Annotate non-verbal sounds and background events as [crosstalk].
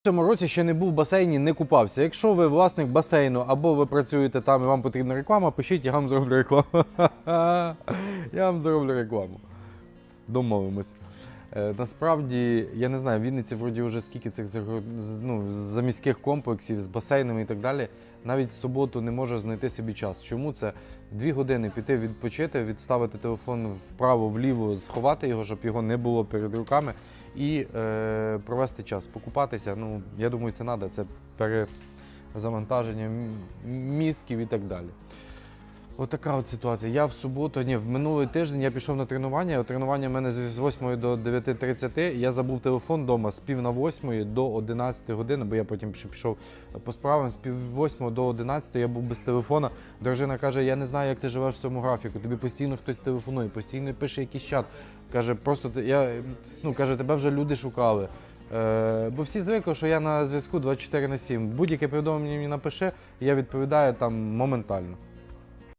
В цьому році ще не був в басейні, не купався. Якщо ви власник басейну або ви працюєте там і вам потрібна реклама, пишіть, я вам зроблю рекламу. [laughs] Я вам зроблю рекламу. Домовимось. Е, насправді, я не знаю, в Вінниці вроді вже скільки цих ну, заміських комплексів з басейнами і так далі. Навіть в суботу не може знайти собі час. Чому це? Дві години піти відпочити, відставити телефон вправо, вліво, сховати його, щоб його не було перед руками, і е, провести час, покупатися. Ну, я думаю, це треба. Це перезавантаження мізків і так далі. Отака от ситуація. Я в суботу, ні, в минулий тиждень я пішов на тренування. Тренування в мене з 8 до 9.30. Я забув телефон вдома з пів на 8 до 11 години, бо я потім пішов по справам. З пів 8 до 11 я був без телефона. Дружина каже: я не знаю, як ти живеш в цьому графіку. Тобі постійно хтось телефонує, постійно пише якийсь чат. Каже, просто я ну каже, тебе вже люди шукали. Е, бо всі звикли, що я на зв'язку 24 на 7. Будь-яке повідомлення мені напише, я відповідаю там моментально.